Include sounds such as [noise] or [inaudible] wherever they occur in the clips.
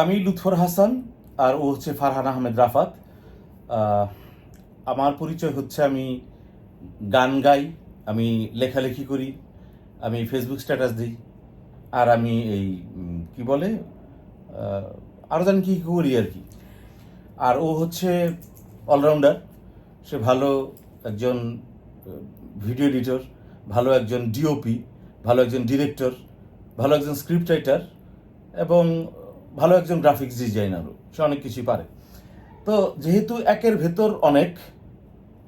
আমি লুৎফর হাসান আর ও হচ্ছে ফারহান আহমেদ রাফাত। আমার পরিচয় হচ্ছে আমি গান গাই, আমি লেখালেখি করি, আমি ফেসবুক স্ট্যাটাস দিই, আর আমি এই কি বলে আরও জানি কি করি আর কি। আর ও হচ্ছে অলরাউন্ডার সে ভালো একজন ভিডিও এডিটর ভালো একজন ডিওপি ভালো একজন ডিরেক্টর ভালো একজন স্ক্রিপ্ট রাইটার এবং ভালো একজন গ্রাফিক্স ডিজাইনারও সে অনেক কিছুই পারে। তো যেহেতু একের ভেতর অনেক,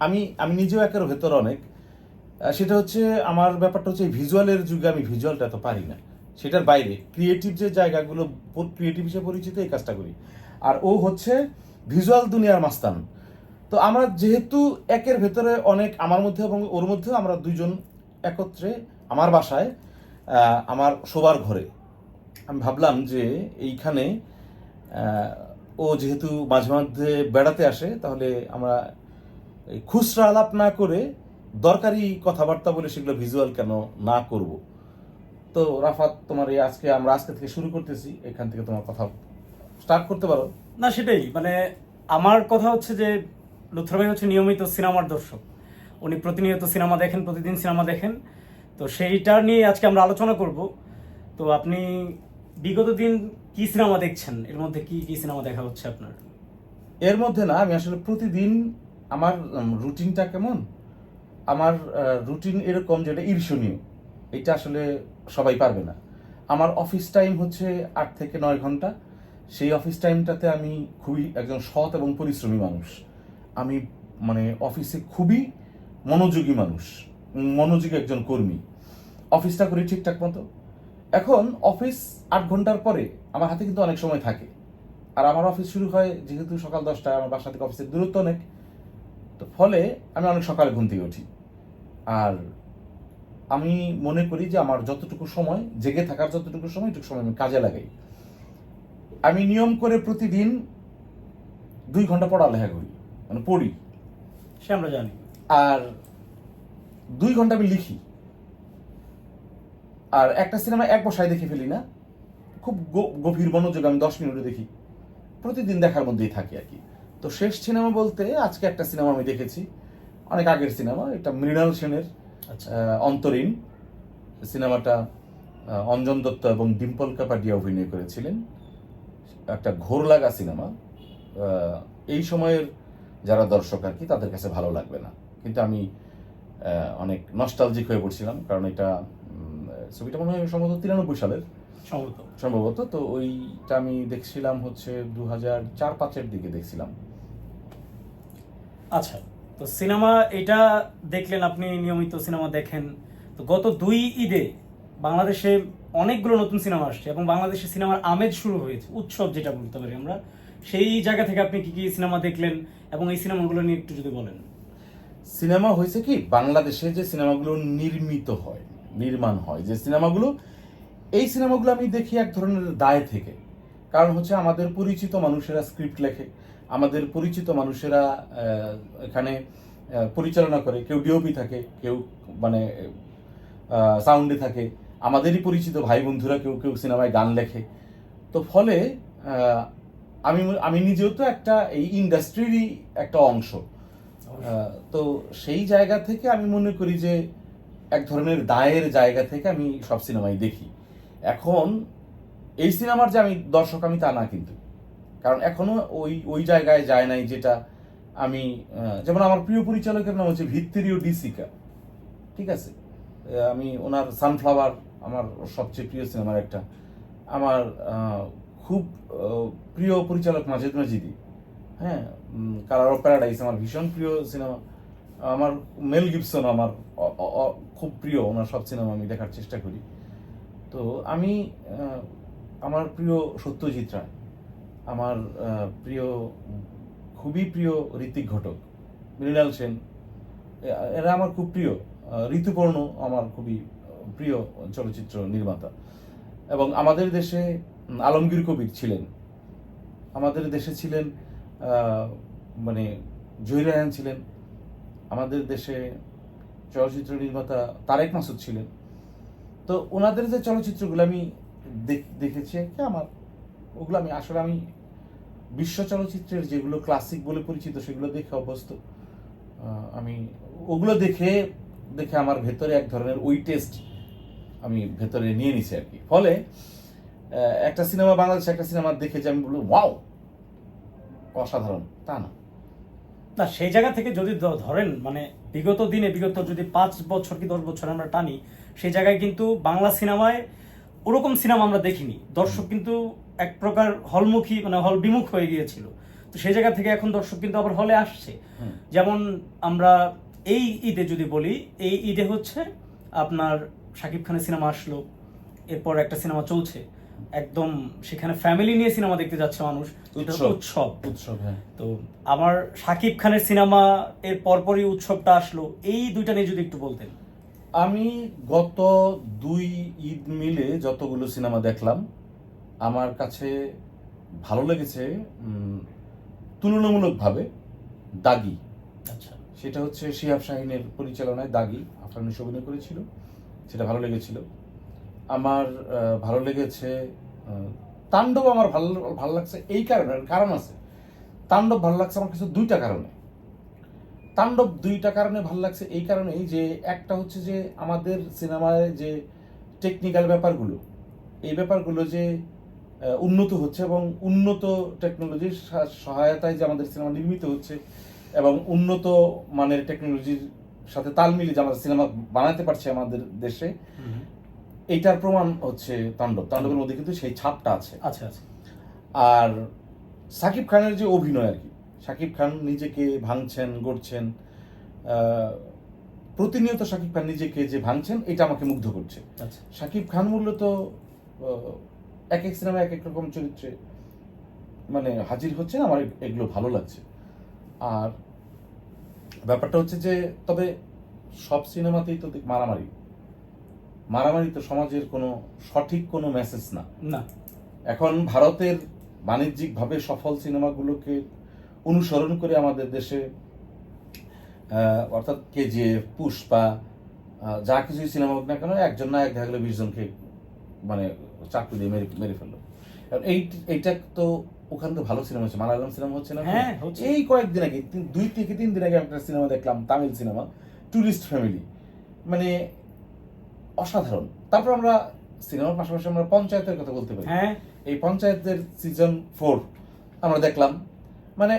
আমি আমি নিজেও একের ভেতর অনেক সেটা হচ্ছে আমার ব্যাপারটা হচ্ছে ভিজুয়ালের যুগে আমি ভিজুয়ালটা তো পারি না। সেটার বাইরে ক্রিয়েটিভ যে জায়গাগুলো ক্রিয়েটিভ হিসেবে পরিচিত এই কাজটা করি। আর ও হচ্ছে ভিজুয়াল দুনিয়ার মাস্তান। তো আমরা যেহেতু একের ভেতরে অনেক, আমার মধ্যে এবং ওর মধ্যেও আমরা দুজন একত্রে, আমার বাসায় আমার শোবার ঘরে আমি ভাবলাম যে এইখানে ও যেহেতু মাঝে মধ্যে বেড়াতে আসে, তাহলে আমরা খুচরা আলাপ না করে দরকারি কথাবার্তা বলে সেগুলো ভিজুয়াল কেন না করব? তো রাফাত, তোমার এই আজকে আমরা আজকে থেকে শুরু করতেছি, এখান থেকে তোমার কথা স্টার্ট করতে পারো। না, সেটাই মানে আমার কথা হচ্ছে যে লুথর ভাই হচ্ছে নিয়মিত সিনেমার দর্শক। উনি প্রতিনিয়ত সিনেমা দেখেন, প্রতিদিন সিনেমা দেখেন। তো সেইটা নিয়ে আজকে আমরা আলোচনা করব। তো আপনি বিগত দিন কি সিনেমা দেখছেন? এর মধ্যে কি কি সিনেমা দেখা হচ্ছে আপনার? এর মধ্যে না, আমি আসলে প্রতিদিন আমার রুটিনটা কেমন? আমার রুটিন এরকম যেটা ঈর্ষণীয়। এটা আসলে সবাই পারবে না। আমার অফিস টাইম হচ্ছে আট থেকে নয় ঘণ্টা। সেই অফিস টাইমটাতে আমি খুবই একজন সৎ এবং পরিশ্রমী মানুষ। আমি মানে অফিসে খুবই মনোযোগী মানুষ, মনোযোগী একজন কর্মী। অফিসটা করি ঠিকঠাক মতো। এখন অফিস আট ঘণ্টার পরে আমার হাতে কিন্তু অনেক সময় থাকে। আর আমার অফিস শুরু হয় যেহেতু সকাল দশটায় আমার বাসা থেকে অফিসের দূরত্ব অনেক। তো ফলে আমি অনেক সকালে ঘুম থেকে উঠি। আর আমি মনে করি যে আমার যতটুকু সময় জেগে থাকার যতটুকু সময় এটুকু সময় আমি কাজে লাগাই। আমি নিয়ম করে প্রতিদিন দুই ঘণ্টা পড়ালেখা করি মানে পড়ি। সে আমরা জানি। আর দুই ঘণ্টা আমি লিখি। আর একটা সিনেমা এক বসায় দেখে ফেলি না খুব গভীর মনোযোগ আমি দশ মিনিটে দেখি। প্রতিদিন দেখার মধ্যেই থাকি আর কি। তো শেষ সিনেমা বলতে আজকে একটা সিনেমা আমি দেখেছি। অনেক আগের সিনেমা এটা মৃণাল সেনের আচ্ছা। অন্তরীণ। সিনেমাটা অঞ্জন দত্ত এবং ডিম্পল কাপাডিয়া অভিনয় করেছিলেন। একটা ঘোর লাগা সিনেমা এই সময়ের যারা দর্শক আর কি তাদের কাছে ভালো লাগবে না। কিন্তু আমি অনেক নস্টালজিক হয়ে পড়ছিলাম কারণ এটা ছবিটা মনে হয় সম্ভবত তিরানব্বই সালের। সম্ভবত। সম্ভবত। তো ওইটা আমি দেখছিলাম হচ্ছে দু হাজার চার পাঁচের দিকে দেখছিলাম। আচ্ছা তো সিনেমা এটা দেখলেন আপনি নিয়মিত সিনেমা দেখেন। তো গত দুই ঈদে বাংলাদেশে অনেকগুলো নতুন সিনেমা আসছে এবং বাংলাদেশে সিনেমার আমেজ শুরু হয়েছে উৎসব যেটা বলতে পারি আমরা। সেই জায়গা থেকে আপনি কি কি সিনেমা দেখলেন এবং এই সিনেমাগুলো নিয়ে একটু যদি বলেন। সিনেমা হয়েছে কি বাংলাদেশে যে সিনেমাগুলো নির্মিত হয় নির্মাণ হয় যে সিনেমাগুলো এই সিনেমাগুলো আমি দেখি এক ধরনের দায় থেকে। কারণ হচ্ছে আমাদের পরিচিত মানুষেরা স্ক্রিপ্ট লেখে আমাদের পরিচিত মানুষেরা এখানে পরিচালনা করে। কেউ ডিওপি থাকে কেউ মানে সাউন্ডে থাকে। আমাদেরই পরিচিত ভাই বন্ধুরা কেউ কেউ সিনেমায় গান লেখে। তো ফলে আমি আমি নিজেও তো একটা এই ইন্ডাস্ট্রিরই একটা অংশ। তো সেই জায়গা থেকে আমি মনে করি যে এক ধরনের দায়ের জায়গা থেকে আমি সব সিনেমাই দেখি। এখন এই সিনেমার যে আমি দর্শক, আমি তা না কিন্তু। কারণ এখনও ওই ওই জায়গায় যায় নাই যেটা আমি যেমন আমার প্রিয় পরিচালকের নাম হচ্ছে ভিত্তিরিও ডিসিকা। ঠিক আছে? আমি ওনার সানফ্লাওয়ার আমার সবচেয়ে প্রিয় সিনেমার একটা। আমার খুব প্রিয় পরিচালক মাজেদ মাজিদি। হ্যাঁ? কালার অফ প্যারাডাইস আমার ভীষণ প্রিয় সিনেমা। আমার মেল গিবসন আমার খুব প্রিয়, ওনার সব সিনেমা আমি দেখার চেষ্টা করি। তো আমি আমার প্রিয় সত্যজিৎ রায়, আমার প্রিয়, খুবই প্রিয় ঋতিক ঘটক, মৃণাল সেন এরা আমার খুব প্রিয়। ঋতুপর্ণ আমার খুবই প্রিয় চলচ্চিত্র নির্মাতা। এবং আমাদের দেশে আলমগীর কবির ছিলেন। আমাদের দেশে ছিলেন মানে জহিরায়ন ছিলেন। আমাদের দেশে চলচ্চিত্র নির্মাতা তারেক মাসুদ ছিলেন। তো ওনাদের যে চলচ্চিত্রগুলো আমি দেখ- দেখেছি কি আমার, ওগুলো আমি, আসলে আমি বিশ্ব চলচ্চিত্রের যেগুলো ক্লাসিক বলে পরিচিত, সেগুলো দেখে অভ্যস্ত। আমি ওগুলো দেখে দেখে আমার ভেতরে এক ধরনের ওই টেস্ট আমি ভেতরে নিয়ে নিছি আর কি। ফলে একটা সিনেমা বাংলাদেশে একটা সিনেমা দেখে যে আমি বলব, ওয়াও, অসাধারণ। তা না। না সেই জায়গা থেকে যদি ধরেন মানে বিগত দিনে বিগত যদি পাঁচ বছর কি দশ বছর আমরা টানি সেই জায়গায় কিন্তু বাংলা সিনেমায় ওরকম সিনেমা আমরা দেখিনি। দর্শক কিন্তু এক প্রকার হলমুখী মানে হল বিমুখ হয়ে গিয়েছিল। তো সেই জায়গা থেকে এখন দর্শক কিন্তু আবার হলে আসছে। যেমন আমরা এই ঈদে যদি বলি এই ঈদে হচ্ছে আপনার শাকিব খানের সিনেমা আসলো এরপর একটা সিনেমা চলছে। একদম সেখানে ফ্যামিলি নিয়ে সিনেমা দেখতে যাচ্ছে মানুষ। উৎসব। উৎসব। হ্যাঁ। তো আমার শাকিব খানের সিনেমা এর পরপরই উৎসবটা আসলো। এই দুইটা নিয়ে যদি একটু বলতেন। আমি গত দুই ঈদ মিলে যতগুলো সিনেমা দেখলাম আমার কাছে ভালো লেগেছে তুলনামূলকভাবে দাগি। আচ্ছা। সেটা হচ্ছে শিহাব শাহিনের পরিচালনায় দাগি আফরানুস অভিনয় করেছিল সেটা ভালো লেগেছিল। আমার ভালো লেগেছে তাণ্ডব আমার ভালো ভালো লাগছে এই কারণে, কারণ আছে। তাণ্ডব ভালো লাগছে আমার কিছু দুইটা কারণে। তাণ্ডব দুইটা কারণে ভালো লাগছে এই কারণেই যে একটা হচ্ছে যে আমাদের সিনেমায় যে টেকনিক্যাল ব্যাপারগুলো, এই ব্যাপারগুলো যে উন্নত হচ্ছে এবং উন্নত টেকনোলজির সহায়তায় যে আমাদের সিনেমা নির্মিত হচ্ছে এবং উন্নত মানের টেকনোলজির সাথে তাল মিলিয়ে যে আমাদের সিনেমা বানাতে পারছে আমাদের দেশে এইটার প্রমাণ হচ্ছে তাণ্ডব। তাণ্ডবের মধ্যে কিন্তু সেই ছাপটা আছে। আচ্ছা আচ্ছা। আর সাকিব খানের যে অভিনয় আর কি সাকিব খান নিজেকে ভাঙছেন গড়ছেন প্রতিনিয়ত সাকিব খান নিজেকে যে ভাঙছেন এটা আমাকে মুগ্ধ করছে। আচ্ছা। সাকিব খান মূলত এক এক সিনেমা এক এক রকম চরিত্রে মানে হাজির হচ্ছে না আমার এগুলো ভালো লাগছে। আর ব্যাপারটা হচ্ছে যে তবে সব সিনেমাতেই তো মারামারি। মারামারি তো সমাজের কোনো সঠিক কোনো মেসেজ না। না। এখন ভারতের বাণিজ্যিকভাবে সফল সিনেমাগুলোকে অনুসরণ করে আমাদের দেশে অর্থাৎ কেজিএফ পুষ্পা যা কিছু সিনেমা হোক না কেন একজন না এক দেখা গেলো বিশ জনকে মানে চাকরি দিয়ে মেরে মেরে ফেলল। এই এইটা তো ওখানে তো ভালো সিনেমা হচ্ছে। মালায়ালাম সিনেমা হচ্ছে না হ্যাঁ, হচ্ছে। এই কয়েকদিন আগে দুই থেকে তিন দিন আগে একটা সিনেমা দেখলাম তামিল সিনেমা টুরিস্ট ফ্যামিলি। মানে অসাধারণ। তারপর আমরা সিনেমার পাশাপাশি আমরা পঞ্চায়েতের কথা বলতে পারি। হ্যাঁ। এই পঞ্চায়েতের সিজন ফোর আমরা দেখলাম। মানে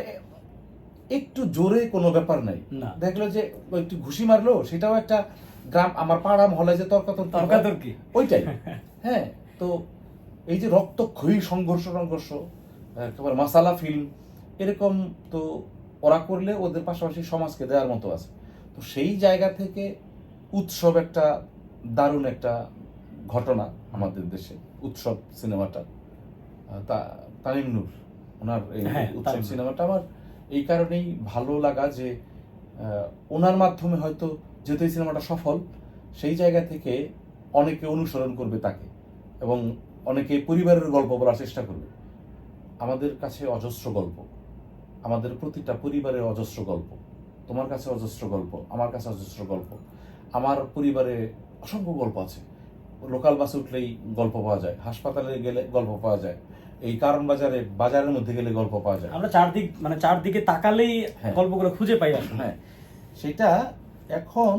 একটু জোরে কোনো ব্যাপার নাই। না। দেখল যে একটু ঘুষি মারলো সেটাও একটা গ্রাম আমার পাড়া মহলে যে তর্কাতর্কি। ওইটাই। [laughs] হ্যাঁ তো এই যে রক্তক্ষয়ী সংঘর্ষ সংঘর্ষ একেবারে মাসালা ফিল্ম এরকম তো ওরা করলে ওদের পাশাপাশি সমাজকে দেওয়ার মতো আছে। তো সেই জায়গা থেকে উৎসব একটা দারুণ একটা ঘটনা আমাদের দেশে উৎসব সিনেমাটা। তা তামিম নূর ওনার এই হ্যাঁ, উৎসব সিনেমাটা আমার এই কারণেই ভালো লাগা যে ওনার মাধ্যমে হয়তো যেহেতু এই সিনেমাটা সফল সেই জায়গা থেকে অনেকে অনুসরণ করবে তাকে এবং অনেকে পরিবারের গল্প বলার চেষ্টা করবে। আমাদের কাছে অজস্র গল্প। আমাদের প্রতিটা পরিবারের অজস্র গল্প। তোমার কাছে অজস্র গল্প আমার কাছে অজস্র গল্প। আমার পরিবারে অসংখ্য গল্প আছে। লোকাল বাসে উঠলেই গল্প পাওয়া যায় হাসপাতালে গেলে গল্প পাওয়া যায় এই কারণ বাজারে বাজারের মধ্যে গেলে গল্প পাওয়া যায়। আমরা চারদিক মানে চারদিকে তাকালেই হ্যাঁ। গল্পগুলো খুঁজে পাই আসলে হ্যাঁ সেটা এখন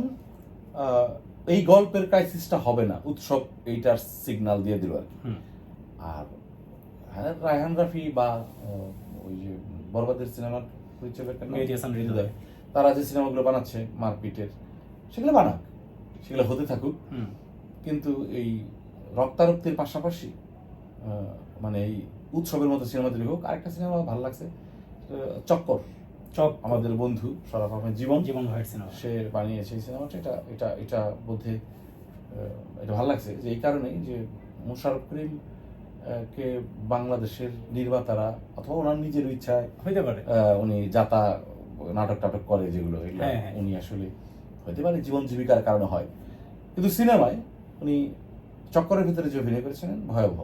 এই গল্পের ক্রাইসিসটা হবে না উৎসব এইটার সিগন্যাল দিয়ে দিল আর কি। আর হ্যাঁ রায়হান রাফি বা ওই যে বরবাদের সিনেমার হৃদয়। তারা যে সিনেমাগুলো বানাচ্ছে মারপিটের সেগুলো বানাক। সেগুলো হতে থাকুক। কিন্তু এই রক্তারক্তির পাশাপাশি মানে এই উৎসবের মতো সিনেমা তৈরি হোক আরেকটা সিনেমা ভালো লাগছে চক্কর। চক আমাদের বন্ধু সরাফ আহমেদ জীবন। জীবন ভাইয়ের সিনেমা। সে বানিয়েছে এই সিনেমাটা। এটা এটা এটা বোধে এটা ভালো লাগছে যে এই কারণেই যে মোশারফ করিম কে বাংলাদেশের নির্মাতারা অথবা ওনার নিজের ইচ্ছায় হইতে পারে। উনি যাতা নাটক টাটক করে যেগুলো হ্যাঁ, হ্যাঁ। উনি আসলে হতে পারে জীবন জীবিকার কারণে হয়। কিন্তু সিনেমায় উনি চক্করের ভিতরে যে অভিনয় করেছিলেন ভয়াবহ।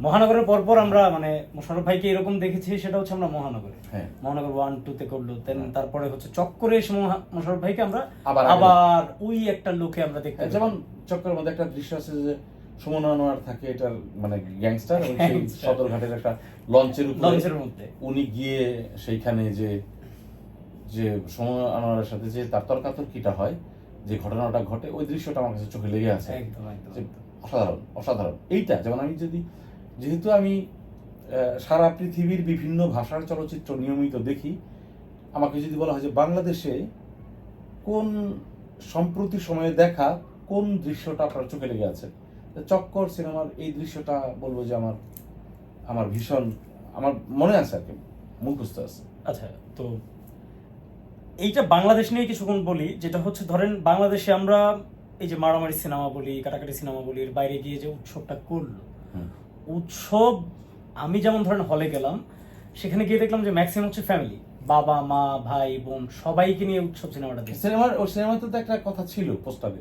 মহানগরের পরপর আমরা মানে মোশারফ ভাইকে এরকম দেখেছি সেটা হচ্ছে আমরা মহানগরে। হ্যাঁ। মহানগর ওয়ান টু তে করল দেন হ্যাঁ। তারপরে হচ্ছে চক্করে এসে মোশারফ ভাইকে আমরা আবার ওই একটা লোকে আমরা দেখতে হ্যাঁ, যেমন চক্করের মধ্যে একটা দৃশ্য আছে যে সুমন আনোয়ার থাকে এটার মানে গ্যাংস্টার সদরঘাটের একটা লঞ্চের লঞ্চের মধ্যে। উনি গিয়ে সেইখানে যে যে সময় আনোয়ারের সাথে যে তার তর্কাতর্কিটা হয় যে ঘটনাটা ঘটে ওই দৃশ্যটা আমার কাছে চোখে লেগে আছে। অসাধারণ অসাধারণ। এইটা যেমন আমি যদি যেহেতু আমি সারা পৃথিবীর বিভিন্ন ভাষার চলচ্চিত্র নিয়মিত দেখি আমাকে যদি বলা হয় যে বাংলাদেশে কোন সম্প্রতি সময়ে দেখা কোন দৃশ্যটা আপনার চোখে লেগে আছে? চক্কর সিনেমার এই দৃশ্যটা বলব যে আমার আমার ভীষণ আমার মনে আছে আর কি মুখস্থ আছে। আচ্ছা তো এইটা বাংলাদেশ নিয়ে কিছুক্ষণ বলি যেটা হচ্ছে ধরেন বাংলাদেশে আমরা এই যে মারামারি সিনেমা বলি কাটাকাটি সিনেমা বলি এর বাইরে গিয়ে যে উৎসবটা করল। উৎসব আমি যেমন ধরেন হলে গেলাম সেখানে গিয়ে দেখলাম যে ম্যাক্সিমাম হচ্ছে ফ্যামিলি। বাবা মা ভাই বোন সবাইকে নিয়ে উৎসব সিনেমাটা দেখছি। সিনেমার ওই সিনেমাতে তো একটা কথা ছিল প্রস্তাবে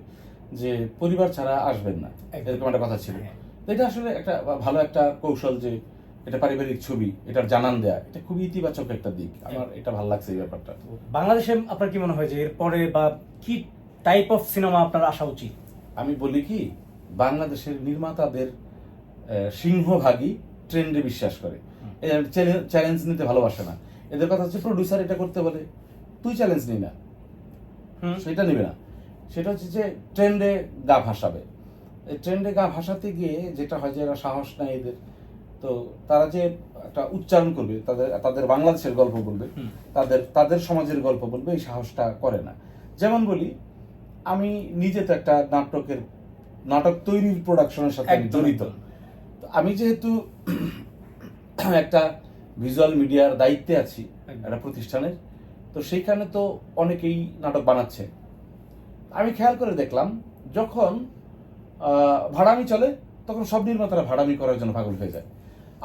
যে পরিবার ছাড়া আসবেন না। এরকম একটা কথা ছিল। হ্যাঁ। এটা আসলে একটা ভালো একটা কৌশল যে এটা পারিবারিক ছবি এটার জানান দেয়া। এটা খুবই ইতিবাচক একটা দিক। আমার এটা ভালো লাগছে এই ব্যাপারটা। বাংলাদেশে আপনার কি মনে হয় যে এরপরে বা কি টাইপ অফ সিনেমা আপনার আসা উচিত? আমি বলি কি বাংলাদেশের নির্মাতাদের সিংহভাগই ট্রেন্ডে বিশ্বাস করে। চ্যালেঞ্জ নিতে ভালোবাসে না। এদের কথা হচ্ছে প্রডিউসার এটা করতে বলে তুই চ্যালেঞ্জ নি না। হুম। সেটা নেবে না। সেটা হচ্ছে যে ট্রেন্ডে গা ভাসাবে। এই ট্রেন্ডে গা ভাসাতে গিয়ে যেটা হয় যে এরা সাহস নেয় এদের। তো তারা যে একটা উচ্চারণ করবে তাদের তাদের বাংলাদেশের গল্প বলবে তাদের তাদের সমাজের গল্প বলবে এই সাহসটা করে না। যেমন বলি আমি নিজে তো একটা নাটকের নাটক তৈরির প্রোডাকশনের সাথে জড়িত। তো আমি যেহেতু [clears throat] একটা ভিজুয়াল মিডিয়ার দায়িত্বে আছি একটা প্রতিষ্ঠানের তো সেইখানে তো অনেকেই নাটক বানাচ্ছে। আমি খেয়াল করে দেখলাম যখন ভাড়ামি চলে তখন সব নির্মাতারা ভাড়ামি করার জন্য পাগল হয়ে যায়।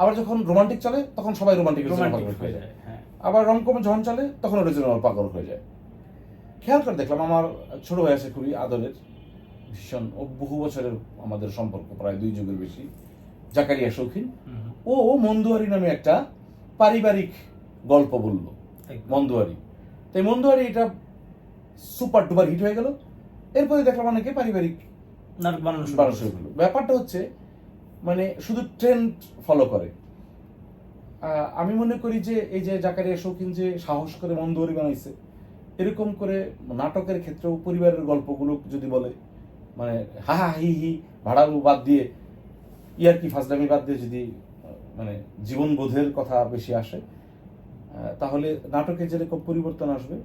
আবার যখন রোমান্টিক চলে তখন সবাই রোমান্টিক হয়ে যায়। হ্যাঁ। আবার রমকম যখন চলে তখন ওটার জন্য পাগল হয়ে যায়। খেয়াল করে দেখলাম আমার ছোট ভাই আছে খুবই আদরের ভীষণ ও বহু বছরের আমাদের সম্পর্ক প্রায় দুই যুগের বেশি। জাকারিয়া শৌখিন। ও মন্দুয়ারি নামে একটা পারিবারিক গল্প বলল মন্দুয়ারি। তাই মন্দুয়ারি এটা সুপার ডুপার হিট হয়ে গেল। এরপরে দেখলাম অনেকে পারিবারিক নাটক বানানো শুরু করল। ব্যাপারটা হচ্ছে মানে শুধু ট্রেন্ড ফলো করে। আমি মনে করি যে এই যে জাকারিয়া শৌখিন যে সাহস করে মন্দুয়ারি বানাইছে, এরকম করে নাটকের ক্ষেত্রেও পরিবারের গল্পগুলো যদি বলে মানে হা হা হি হি ভাড়াবু বাদ দিয়ে, ইয়ার কি ফাজলামি বাদ দিয়ে যদি মানে জীবনবোধের কথা বেশি আসে তাহলে নাটকে যেরকম পরিবর্তন আসবে,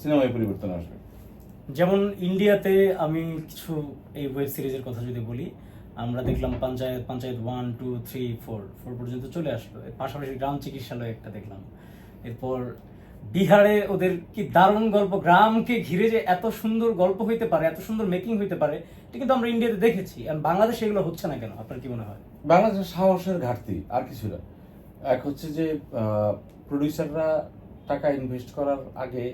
সিনেমায় পরিবর্তন আসবে। যেমন ইন্ডিয়াতে আমি কিছু এই ওয়েব সিরিজের কথা যদি বলি আমরা দেখলাম panchayat panchayat one two three four four পর্যন্ত চলে আসলো। এর পাশাপাশি গ্রাম চিকিৎসালয় একটা দেখলাম। এরপর বিহারে ওদের কি দারুণ গল্প গ্রামকে ঘিরে যে এত সুন্দর গল্প হইতে পারে এত সুন্দর মেকিং হইতে পারে এটা কিন্তু আমরা ইন্ডিয়াতে দেখেছি। আর বাংলাদেশে এগুলো হচ্ছে না কেন? আপনার কি মনে হয়? বাংলাদেশের সাহসের ঘাটতি আর কিছু না। এক হচ্ছে যে প্রডিউসাররা টাকা ইনভেস্ট করার আগে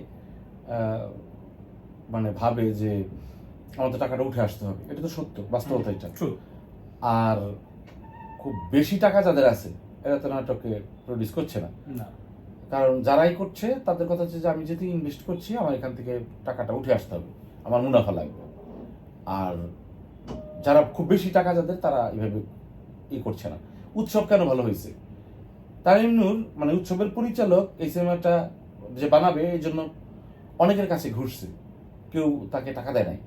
মানে ভাবে যে আমাদের টাকাটা উঠে আসতে হবে। এটা তো সত্য বাস্তবতা এটা। ট্রু আর খুব বেশি টাকা যাদের আছে এরা তো নাটকে প্রডিউস করছে না। কারণ যারাই করছে তাদের কথা হচ্ছে যে আমি যেহেতু ইনভেস্ট করছি আমার এখান থেকে টাকাটা উঠে আসতে হবে আমার মুনাফা লাগবে। আর যারা খুব বেশি টাকা যাদের তারা এইভাবে ই করছে না। উৎসব কেন ভালো হয়েছে? তামিমনুর মানে উৎসবের পরিচালক এই সিনেমাটা যে বানাবে এই জন্য অনেকের কাছে ঘুরছে। কেউ তাকে টাকা দেয় নাই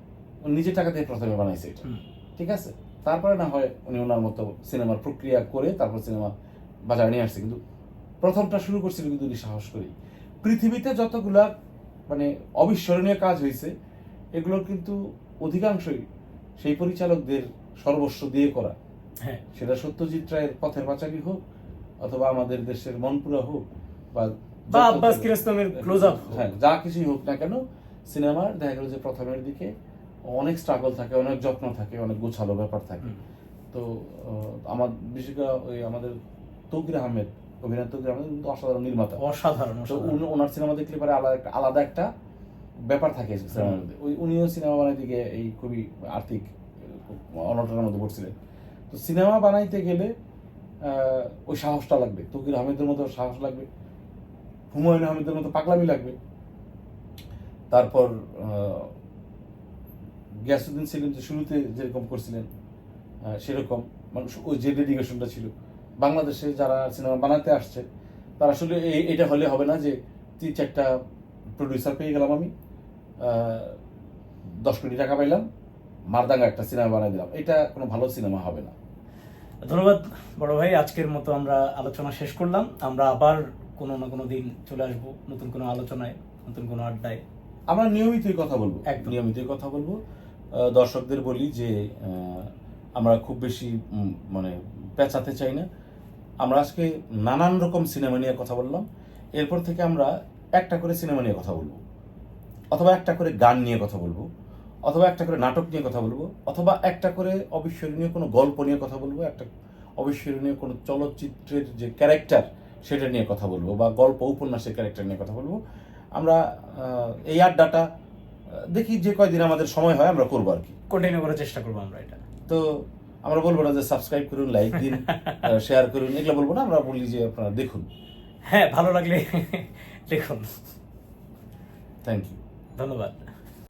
নিজের টাকা দিয়ে প্রথমে বানাইছে এটা। ঠিক আছে? তারপরে না হয় উনি ওনার মতো সিনেমার প্রক্রিয়া করে তারপর সিনেমা বাজারে নিয়ে আসছে। কিন্তু প্রথমটা শুরু করছিল কিন্তু উনি সাহস করেই। পৃথিবীতে যতগুলা মানে অবিস্মরণীয় কাজ হয়েছে এগুলোর কিন্তু অধিকাংশই সেই পরিচালকদের সর্বস্ব দিয়ে করা। হ্যাঁ। সেটা সত্যজিৎ রায়ের পথের পাঁচালী হোক অথবা আমাদের দেশের মনপুরা হোক বা বা আব্বাস কিরোস্তমের ক্লোজ আপ হ্যাঁ যা কিছুই হোক না কেন সিনেমার দেখা গেল যে প্রথমের দিকে অনেক স্ট্রাগল থাকে অনেক যত্ন থাকে অনেক গোছালো ব্যাপার থাকে। তো আমার বিশেষ করে ওই আমাদের তৌকির আহমেদ অভিনেতা তৌকির আহমেদ কিন্তু অসাধারণ নির্মাতা। অসাধারণ ওনার সিনেমা দেখলে পরে আলাদা একটা আলাদা একটা ব্যাপার থাকে সিনেমার মধ্যে। ওই উনিও সিনেমা বানাইতে গিয়ে এই খুবই আর্থিক অনটনের মধ্যে পড়ছিলেন। তো সিনেমা বানাইতে গেলে ওই সাহসটা লাগবে। তৌকির আহমেদের মতো সাহস লাগবে হুমায়ুন আহমেদের মতো পাগলামি লাগবে। তারপর গিয়াসুদ্দিন সেলিম যে শুরুতে যেরকম করছিলেন সেরকম মানুষ ওই যে ডেডিকেশনটা ছিল। বাংলাদেশে যারা সিনেমা বানাতে আসছে তারা আসলে এই এটা হলে হবে না যে তিন চারটা প্রডিউসার পেয়ে গেলাম আমি দশ কোটি টাকা পাইলাম মারদাঙ্গা একটা সিনেমা বানাই দিলাম। এটা কোনো ভালো সিনেমা হবে না। ধন্যবাদ বড় ভাই আজকের মতো আমরা আলোচনা শেষ করলাম। আমরা আবার কোনো না কোনো দিন চলে আসব নতুন কোনো আলোচনায় নতুন কোনো আড্ডায়। আমরা নিয়মিতই কথা বলব। একদম। নিয়মিতই কথা বলব। দর্শকদের বলি যে আমরা খুব বেশি মানে পেঁচাতে চাই না। আমরা আজকে নানান রকম সিনেমা নিয়ে কথা বললাম। এরপর থেকে আমরা একটা করে সিনেমা নিয়ে কথা বলব। অথবা একটা করে গান নিয়ে কথা বলব। অথবা একটা করে নাটক নিয়ে কথা বলব। অথবা একটা করে অবিস্মরণীয় কোনো গল্প নিয়ে কথা বলব। একটা অবিস্মরণীয় কোনো চলচ্চিত্রের যে ক্যারেক্টার, সেটা নিয়ে কথা বলব বা গল্প, উপন্যাসের ক্যারেক্টার নিয়ে কথা বলব। আমরা এই আড্ডাটা দেখি যে কয়দিন আমাদের সময় হয় আমরা করব আর কি। কন্টিনিউ করার চেষ্টা করব আমরা এটা। তো আমরা বলব না যে সাবস্ক্রাইব করুন লাইক দিন [laughs] শেয়ার করুন এগুলো বলব না আমরা বলি যে আপনারা দেখুন। হ্যাঁ ভালো লাগলে [laughs] দেখুন। থ্যাংক ইউ ধন্যবাদ।